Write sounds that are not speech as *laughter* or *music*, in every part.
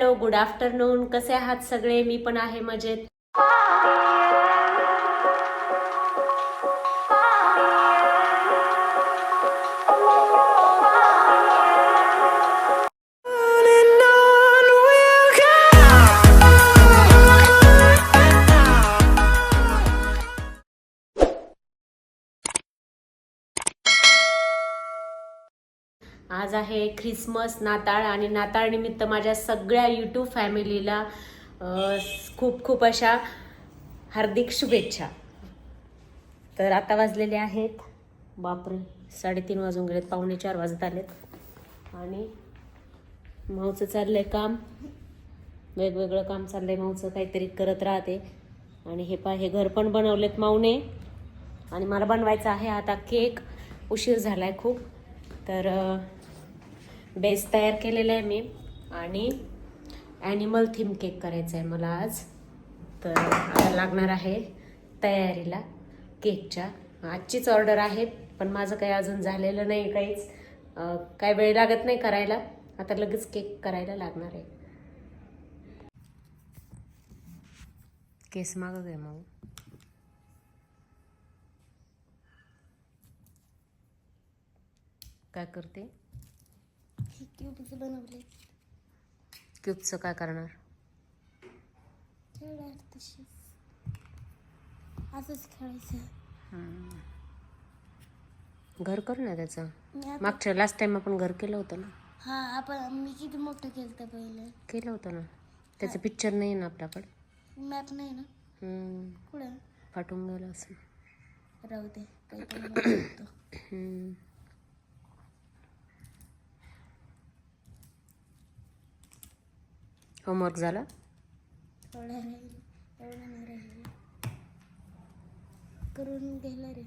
Hello good afternoon कसे आहात सगळे? मी पण आहे मजेत. आज आहे ख्रिसमस नाताळ आणि नाताळनिमित्त माझ्या सगळ्या यूट्यूब फॅमिलीला खूप खूप अशा हार्दिक शुभेच्छा. तर आता वाजलेले आहेत. बापरे साडेतीन वाजून गेलेत पावणे चार वाजत आलेत. आणि माऊचं चाललंय काम. वेगवेगळं काम चाललंय माऊचं काहीतरी करत राहते. आणि हे पा हे घर पण बनवलेत माऊने. आणि मला बनवायचं आहे आता केक. उशीर झाला आहे खूप. तर बेस तयार केलेला आहे मी. आणि ॲनिमल थीम केक करायचा आहे मला आज. तर आता लागणार आहे तयारीला केकच्या. आजचीच ऑर्डर आहे पण माझं काही अजून झालेलं नाही काहीच. काय वेळ लागत नाही करायला. आता लगेच केक करायला लागणार आहे. केस मागं आहे मग काय करते? हे क्यूब्स बनवले? क्यूबचं काय करणार? खेळणार तशीच. असंच खेळायचं. घर कर ना त्याचं. मागच्या लास्ट टाइम आपण घर केलं होतं ना? हा आपण मी किती मोठं केलं पहिलं? केलं होतं ना? त्याचं पिक्चर नाही ना आपल्याकडे मॅप नाही ना? हम्म, कुठं? फाटून गेलं असं. राहू दे काही पण बनवतो. हम्म. होमवर्क झाला? करून गेला रे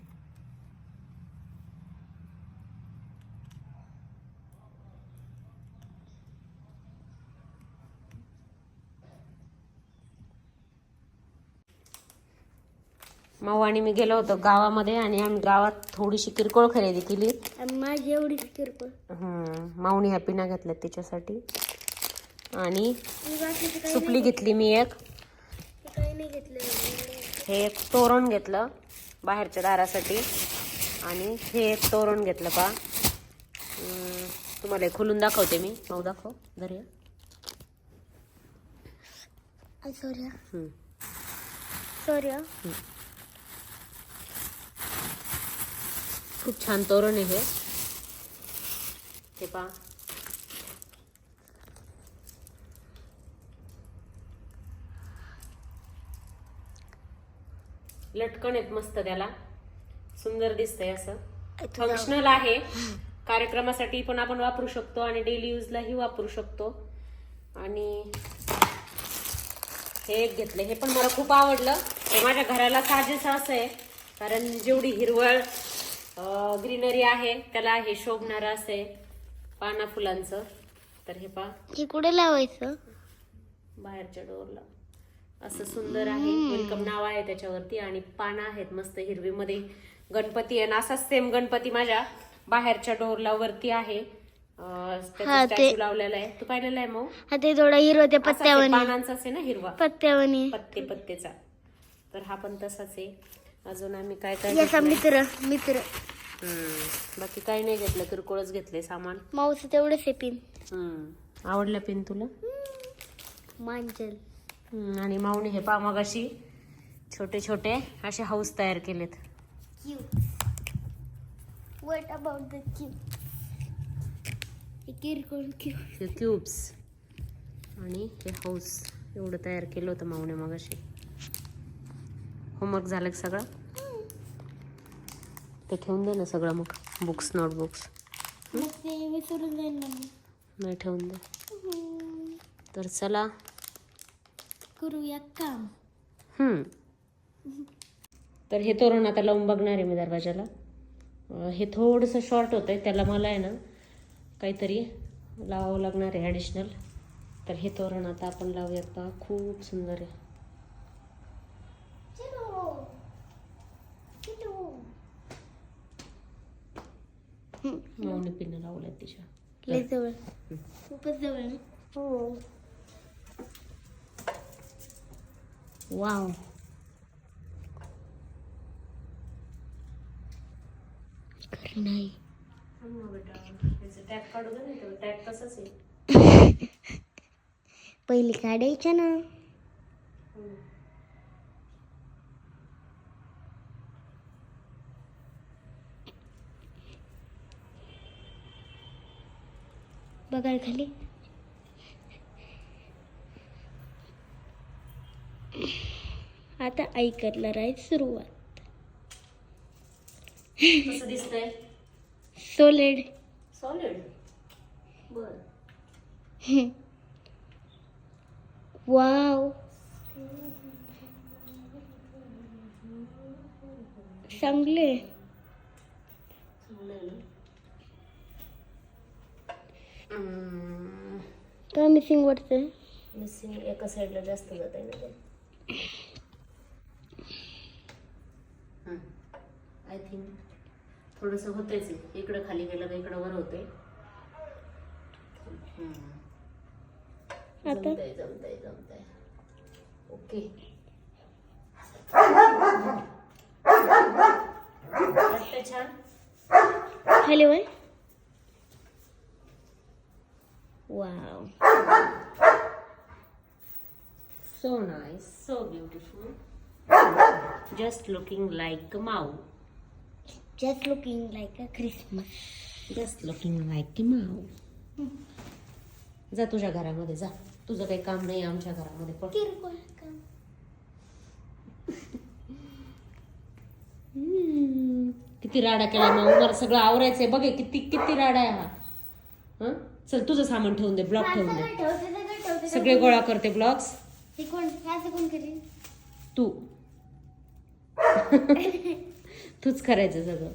माऊ आणि मी गेलो होतो गावामध्ये आणि आम्ही गावात थोडीशी किरकोळ खरेदी केली. आणि माझी एवढी किरकोळ. हम्म, माऊनी ह्या पिना घेतल्या तिच्यासाठी. आणि सुपली घेतली मी एक. हे एक तोरण घेतलं बाहेरच्या दारासाठी. आणि हे एक तोरण घेतलं पा तुम्हाला हे खोलून दाखवते मी. माऊ दाखव धरूया सॉरी हम्म. सॉरी खूप छान तोरण आहे हे. हे पा लटकन आहेत मस्त त्याला. सुंदर दिसतंय असं. फंक्शनल आहे. कार्यक्रमासाठी पण आपण वापरू शकतो आणि डेली यूजलाही वापरू शकतो. आणि हे एक घेतलं हे पण मला खूप आवडलं. हे माझ्या घराला साजेसं असं आहे. कारण जेवढी हिरवळ ग्रीनरी आहे त्याला हे शोभणारं असं आहे. पाना फुलांचं. तर हे पा हे कुठे लावायचं? बाहेरच्या डोरला असं सुंदर आहे. वेलकम नाव आहे त्याच्यावरती आणि पानं आहेत मस्त हिरवीमध्ये. गणपती आहे आणि असाच सेम गणपती माझ्या बाहेरच्या डोरला वरती आहे. हा, ते- स्टॅच्यू लावलेला आहे. तू पाहिलेला आहे मग हा ते थोडा हिरो ते पानांचाच आहे ना हिरवा? पत्त्यावानी पत्ते पत्तेचा. तर हा पण तसाच आहे. अजून आम्ही काय काय याचा घेतलंय? मित्र मित्र. हम्म. बाकी काही नाही घेतलं किरकोळच घेतले सामान. माऊस तेवढंच आहे पिन. हम्म. आवडलं पेन तुला? मांजल आणि माऊने हे पा मग अशी छोटे छोटे असे हाऊस तयार केलेत? हे क्यूब्स आणि हे हाऊस एवढं तयार केलं होतं माऊने मग अशी होमवर्क झालं सगळं? ते ठेवून दे ना सगळं मग. बुक्स नोटबुक्स नाही ठेवून दे. तर चला करूया काम. हम्म. तर हे तोरण आता लावून बघणार आहे मी दरवाजाला. अं, हे थोडंसं शॉर्ट होतंय त्याला मला आहे ना काहीतरी लावावं लागणार आहे ॲडिशनल तर हे तोरण आता आपण लावूयात पहा खूप सुंदर आहे. हम्म. माऊने पिनं लावल्यात तिच्या. लय जवळ. खूपच जवळ ना? हो वाव नाही थांब ना बेटा त्याचं टॅग काढू दे नाही तर टॅग तसंच आहे. *laughs* पहिले काढायचं ना. बघा खाली. आता आई करणार आहे सुरुवात. कसं दिसतंय? सोलेड सॉलिड बर. वाव चांगले. चांगलं आहे ना? हम्म. का मिसिंग वाटतं मिसिंग एका साईडला जास्त जात आहे ना ते. आय थिंक थोडंसं होतंयच आहे. इकडं खाली गेलं का इकडं वर. आता? जमतंय जमतंय जमतंय. ओके. वाटतंय छान. वर wow. So nice, so beautiful. Just looking like a mouse. Just looking like a Christmas Just looking like a mouse. जा तुझ्या घरामध्ये जा. तुझं काही काम नाही आमच्या घरामध्ये पण किरकोळ काम? हम्म, किती राडा केला माऊ. मला सगळं आवरायचंय. बघ किती किती राडा आहे हा. हं? चल तुझं सामान ठेवून दे ब्लॉक ठेवून दे. सगळं गोळा करते ब्लॉक्स ते कोण? ह्याचं कोण करेल तू. *laughs* तूच करायचं सगळं.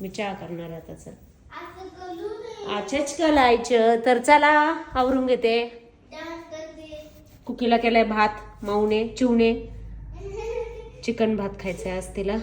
मी चहा करणार आता चल. असं कलायचं. तर चला आवरून घेते. कुकीला केलाय भात माऊने चिवणे. चिकन भात खायचंय आज तिला.